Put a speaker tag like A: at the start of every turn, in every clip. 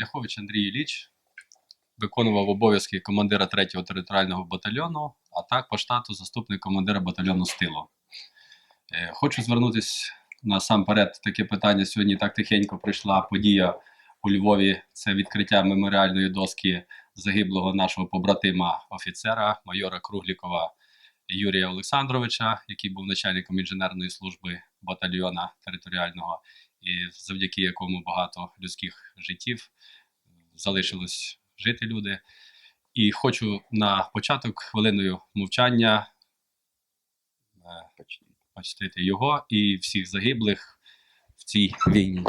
A: Ляхович Андрій Ілліч виконував обов'язки командира 3-го територіального батальйону, а так по штату заступник командира батальйону стилу. Е, Хочу звернутися насамперед таке питання. Сьогодні так тихенько прийшла подія у Львові. Це відкриття меморіальної доски загиблого нашого побратима офіцера, майора Круглікова Юрія Олександровича, який був начальником інженерної служби батальйона територіального, і завдяки якому багато людських життів залишилось жити люди. І хочу на початок хвилиною мовчання е, почтити його і всіх загиблих в цій війні.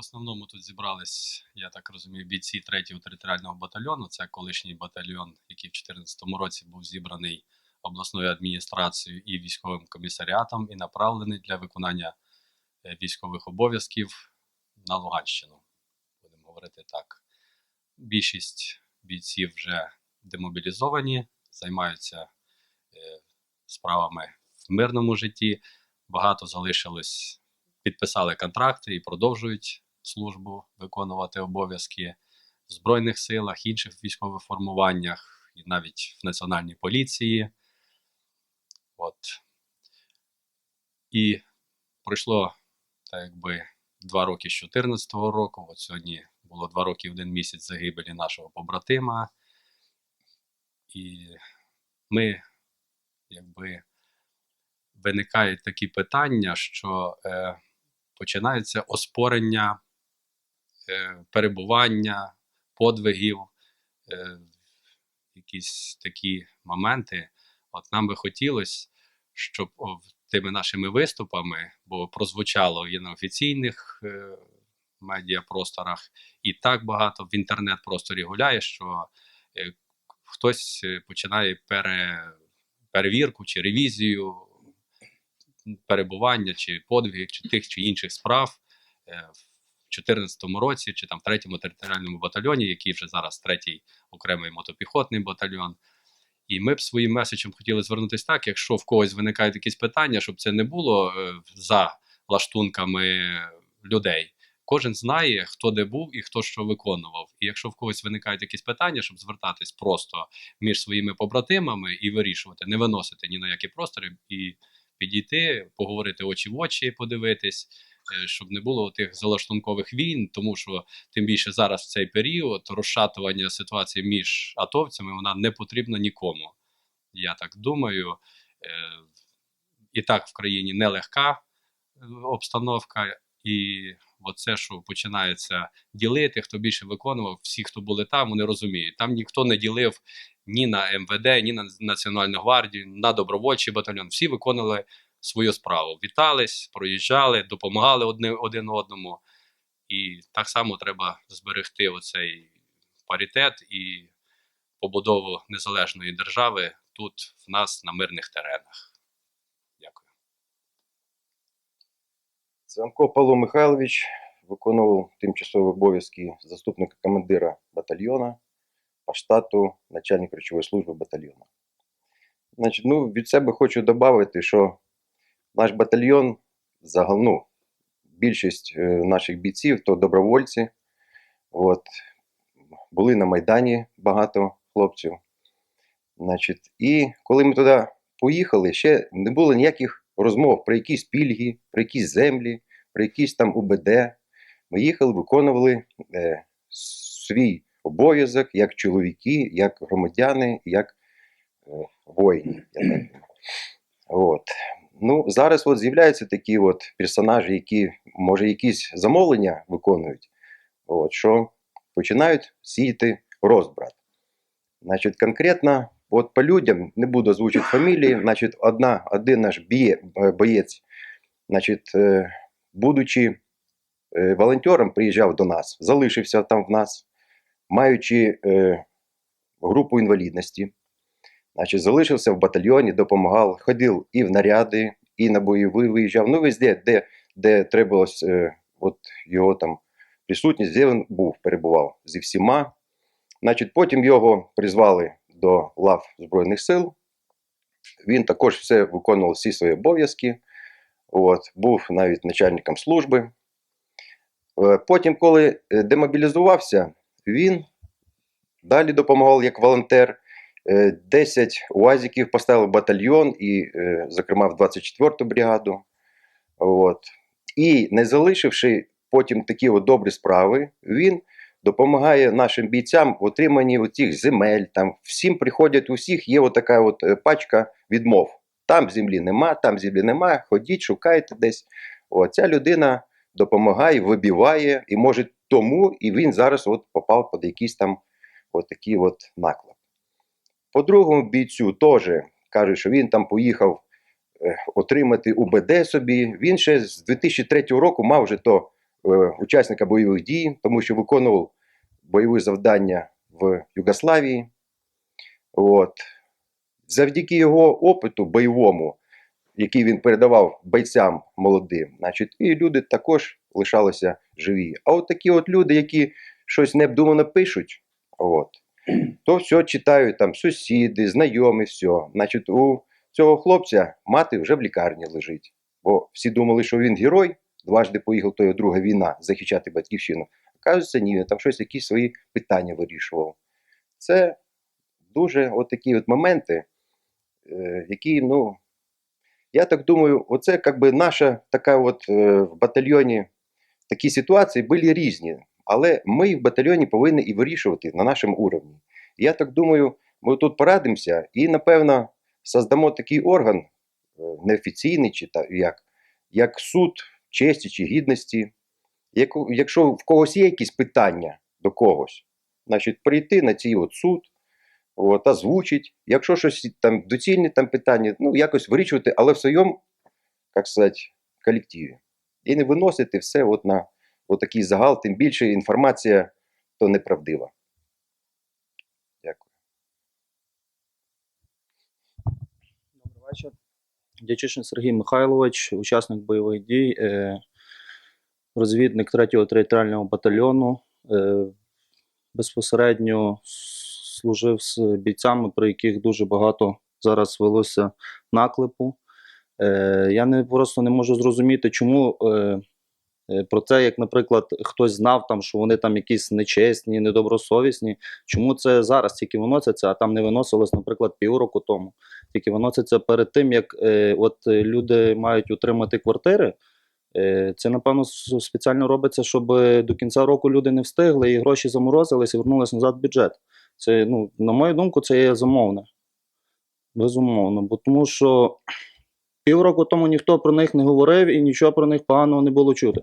A: Основному тут зібрались, я так розумію, бійці 3-го територіального батальйону. Це колишній батальйон, який в 2014 році був зібраний обласною адміністрацією і військовим комісаріатом і направлений для виконання е, військових обов'язків на Луганщину. Будемо говорити так. Більшість бійців вже демобілізовані, займаються е, справами в мирному житті. Багато залишилось підписали контракти і продовжують службу виконувати обов'язки в Збройних силах, інших військових формуваннях і навіть в Національній поліції. От. І пройшло так якби два роки з 2014 року. От сьогодні було два роки і один місяць загибелі нашого побратима. І ми, якби, виникають такі питання, що е, починаються оспорення перебування, подвигів, е, якісь такі моменти. От нам би хотілося, щоб тими нашими виступами, бо прозвучало і на офіційних е, медіапросторах, і так багато в інтернет-просторі гуляє, що е, хтось е, починає пере, перевірку чи ревізію перебування чи подвигів, чи тих чи інших справ е, в 2014 році, чи там в третьому територіальному батальйоні, який вже зараз третій окремий мотопіхотний батальйон. І ми б своїм меседжем хотіли звернутися так, якщо в когось виникають якісь питання, щоб це не було е, за лаштунками людей. Кожен знає, хто де був і хто що виконував. І якщо в когось виникають якісь питання, щоб звертатись просто між своїми побратимами і вирішувати, не виносити ні на які простори і підійти, поговорити очі в очі, подивитись, щоб не було тих залаштункових війн, тому що тим більше зараз в цей період розшатування ситуації між атовцями вона не потрібна нікому. Я так думаю. Е, І так в країні нелегка е, обстановка, і оце, що починається ділити, хто більше виконував, всі, хто були там, вони розуміють. Там ніхто не ділив ні на МВД, ні на Національну гвардію, на добровольчий батальйон. Всі виконували свою справу. Вітались, проїжджали, допомагали одне, один одному. І так само треба зберегти оцей паритет і побудову незалежної держави тут, в нас, на мирних теренах. Дякую.
B: Цанко Павло Михайлович виконував тимчасові обов'язки заступника командира батальйона по штату начальник речової служби батальйону. Значить, ну, від себе хочу додати, що наш батальйон, загал, ну, більшість е, наших бійців то добровольці. От, були на Майдані багато хлопців. Значить, і коли ми туди поїхали, ще не було ніяких розмов про якісь пільги, про якісь землі, про якісь там УБД. Ми їхали, виконували е, свій обов'язок як чоловіки, як громадяни, як е, воїни. От. Ну, зараз от з'являються такі от персонажі, які, може, якісь замовлення виконують, от, що починають сіяти розбрат. Значить, конкретно, от по людям, не буду озвучити фамілії, значить, одна, один наш біє, боєць, значить, е, будучи е, волонтером, приїжджав до нас, залишився там в нас, маючи е, групу інвалідності, значить, залишився в батальйоні, допомагав, ходив і в наряди, і на бойовий виїжджав. Ну, везде, де, де треба е, його там присутність, де він був, перебував зі всіма. Значить, потім його призвали до лав Збройних сил. Він також все виконував всі свої обов'язки. От, був навіть начальником служби. Е, Потім, коли е, демобілізувався, він далі допомагав як волонтер. Е, 10 УАЗиків поставив батальйон, і, е, зокрема, в 24-ту бригаду. От. І не залишивши потім такі от добрі справи, він допомагає нашим бійцям в отриманні цих земель. Там всім приходять, у всіх є от така от е, пачка відмов. Там землі нема, там землі нема, ходіть, шукайте десь. От, ця людина допомагає, вибиває, і може тому і він зараз от попав під якийсь там от такий от наклеп. По другому бійцю теж каже, що він там поїхав е, отримати УБД собі. Він ще з 2003 року мав вже то е, учасника бойових дій, тому що виконував бойові завдання в Югославії. От. Завдяки його опиту бойовому, який він передавав бойцям молодим, значить, і люди також лишалися живі. А от такі от люди, які щось необдумано пишуть, от, то все читають там сусіди, знайомі, все. Значить, у цього хлопця мати вже в лікарні лежить. Бо всі думали, що він герой, дважди поїхав, то його друга війна захищати батьківщину. Кажеться, ні, там щось якісь свої питання вирішував. Це дуже от такі от моменти, е, які, ну, я так думаю, оце як би наша така от е, в батальйоні такі ситуації були різні. Але ми в батальйоні повинні і вирішувати на нашому уровні. Я так думаю, ми тут порадимося і, напевно, создамо такий орган, е, неофіційний чи та, як, як суд честі чи гідності. Як, якщо в когось є якісь питання до когось, значить прийти на цей от суд, от, озвучить. Якщо щось там доцільні там питання, ну якось вирішувати, але в своєму, як сказати, колективі. І не виносити все от на от такий загал, тим більше інформація то неправдива. Дякую.
C: Добрий вечір. Дячишин Сергій Михайлович, учасник бойових дій, е, розвідник 3-го територіального батальйону. Е, безпосередньо служив з бійцями, про яких дуже багато зараз велося наклепу. Е, я не, просто не можу зрозуміти, чому про це, як, наприклад, хтось знав, там, що вони там якісь нечесні, недобросовісні. Чому це зараз тільки виноситься, а там не виносилось, наприклад, півроку тому тільки виноситься перед тим, як е, от е, люди мають отримати квартири. Е, це, напевно, спеціально робиться, щоб е, до кінця року люди не встигли і гроші заморозились і вернулись назад в бюджет. Це, ну, на мою думку, це є замовне. Безумовно. Бо тому що півроку тому ніхто про них не говорив і нічого про них поганого не було чути.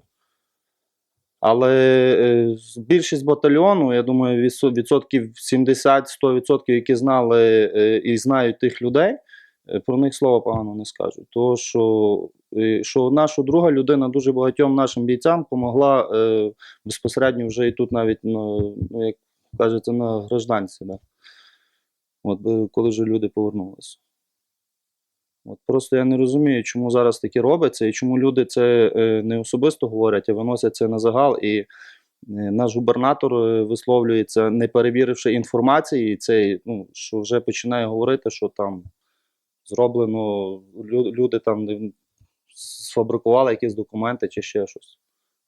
C: Але е, більшість батальйону, я думаю, відсотків 70-100%, які знали е, і знають тих людей, е, про них слова погано не скажуть. Тому що, що наша друга людина дуже багатьом нашим бійцям допомогла безпосередньо вже і тут навіть, ну, як кажеться, на гражданці. Да. От, коли вже люди повернулися. От просто я не розумію, чому зараз таке робиться, і чому люди це е, не особисто говорять, а виносять це на загал. І е, наш губернатор е, висловлюється, не перевіривши інформації, і це, ну, що вже починає говорити, що там зроблено, люди там сфабрикували якісь документи чи ще щось.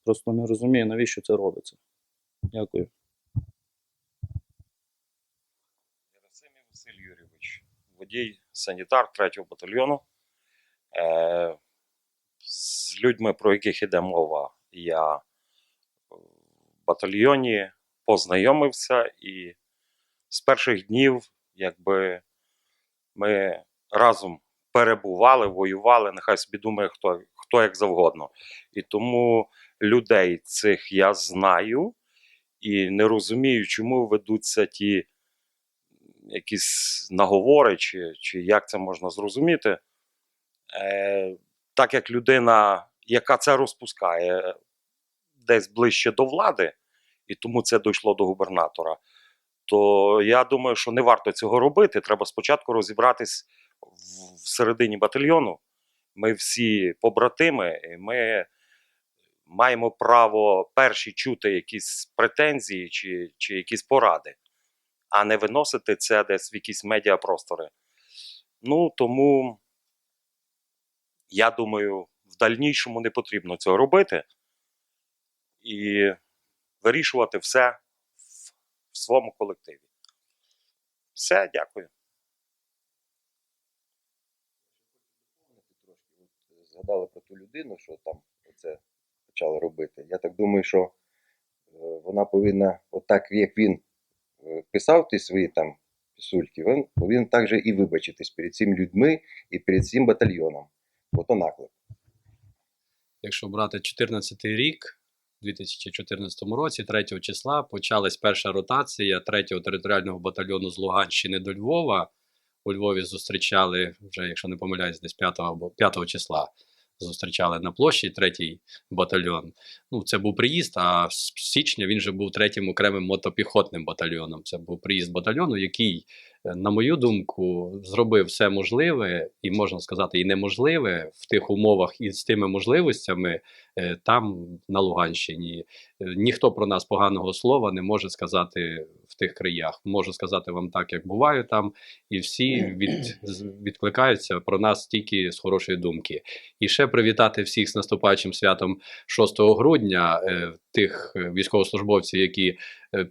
C: Просто не розумію, навіщо це робиться. Дякую.
D: Василь Юрійович, водій санітар 3-го батальйону. Е, з людьми, про яких йде мова, я в батальйоні познайомився і з перших днів, якби ми разом перебували, воювали, нехай собі думає, хто, хто як завгодно. І тому людей цих я знаю. і не розумію, чому ведуться ті якісь наговори, чи, чи як це можна зрозуміти. Е, так як людина, яка це розпускає десь ближче до влади, і тому це дійшло до губернатора, то я думаю, що не варто цього робити. Треба спочатку розібратись в, всередині батальйону. Ми всі побратими, і ми маємо право перші чути якісь претензії чи, чи якісь поради, а не виносити це десь в якісь медіапростори. Ну тому я думаю, в дальнішому не потрібно цього робити і вирішувати все в, своєму колективі. Все, дякую.
B: згадали про ту людину, що там це почали робити. Я так думаю, що е, вона повинна, отак як він е, писав ті свої там писульки, він повинен також і вибачитись перед цими людьми і перед цим батальйоном. Ото наклеп.
A: Якщо брати 14 рік, у 2014 році, 3 числа, почалась перша ротація 3-го територіального батальйону з Луганщини до Львова. У Львові зустрічали вже, якщо не помиляюсь, десь 5 або 5 числа. Зустрічали на площі третій батальйон. Ну, це був приїзд, а з січня він вже був третім окремим мотопіхотним батальйоном. Це був приїзд батальйону, який, на мою думку, зробив все можливе і можна сказати, і неможливе в тих умовах і з тими можливостями е, там, на Луганщині. Е, Ніхто про нас поганого слова не може сказати в тих краях. Можу сказати вам так, як буваю там, і всі від, відкликаються про нас тільки з хорошої думки. І ще привітати всіх з наступаючим святом 6 грудня, е, тих е, військовослужбовців, які е,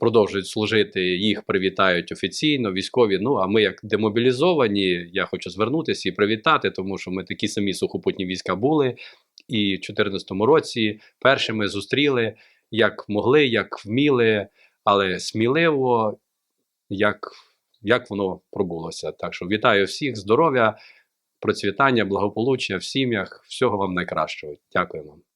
A: продовжують служити, їх привітають офіційно, військові. Ну а ми, як демобілізовані, я хочу звернутися і привітати, тому що ми такі самі сухопутні війська були. І в 2014 році першими зустріли як могли, як вміли, але сміливо, як, як воно пробулося. Так що вітаю всіх, здоров'я, процвітання, благополуччя в сім'ях, всього вам найкращого. Дякую вам.